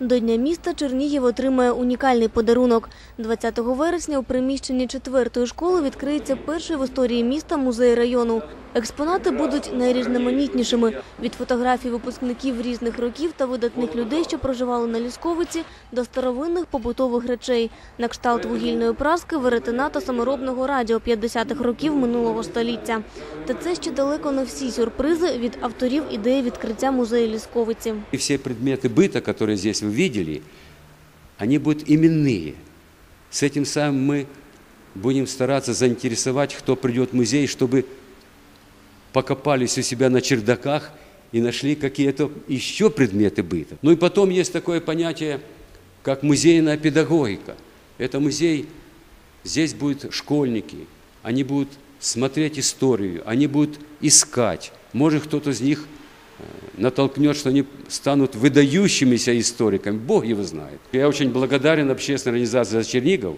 До Дня міста Чернігів отримає унікальний подарунок. 20 вересня у приміщенні 4-ї школи відкриється перший в історії міста музей району. Експонати будуть найрізноманітнішими – від фотографій випускників різних років та видатних людей, що проживали на Лісковиці, до старовинних побутових речей – на кшталт вугільної праски, веретена та саморобного радіо 50-х років минулого століття. Та це ще далеко не всі сюрпризи від авторів ідеї відкриття музею Лісковиці. И все предметы быта, которые здесь вы видели, они будут именные. С этим самым мы будем стараться заинтересовать, кто придет в музей, чтобы покопались у себя на чердаках и нашли какие-то еще предметы быта. Ну и потом есть такое понятие, как музейная педагогика. Это музей, здесь будут школьники, они будут смотреть историю, они будут искать. Может, кто-то из них натолкнет, что они станут выдающимися историками. Бог его знает. Я очень благодарен общественной организации «За Чернигов»,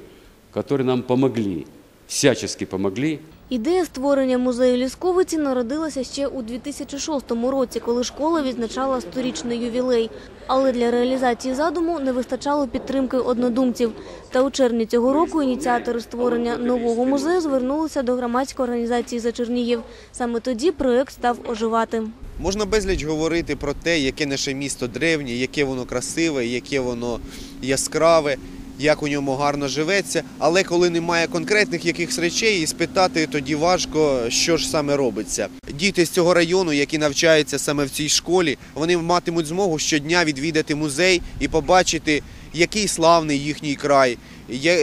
которые нам помогли, всячески помогли. Ідея створення музею Лісковиці народилася ще у 2006 році, коли школа відзначала сторічний ювілей. Але для реалізації задуму не вистачало підтримки однодумців. Та у червні цього року ініціатори створення нового музею звернулися до громадської організації «За Чернігів». Саме тоді проєкт став оживати. Можна безліч говорити про те, яке наше місто древнє, яке воно красиве, яке воно яскраве, як у ньому гарно живеться. Але коли немає конкретних якихось речей, і спитати тоді важко, що ж саме робиться. Діти з цього району, які навчаються саме в цій школі, вони матимуть змогу щодня відвідати музей і побачити, який славний їхній край,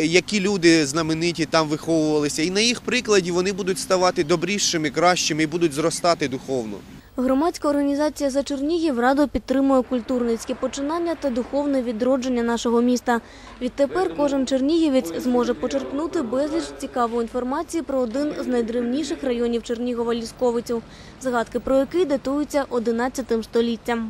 які люди знамениті там виховувалися. І на їх прикладі вони будуть ставати добрішими, кращими і будуть зростати духовно. Громадська організація «За Чернігів» радо підтримує культурницькі починання та духовне відродження нашого міста. Відтепер кожен чернігівець зможе почерпнути безліч цікавої інформації про один з найдревніших районів Чернігова – Лісковицю, згадки про який датуються 11 століттям.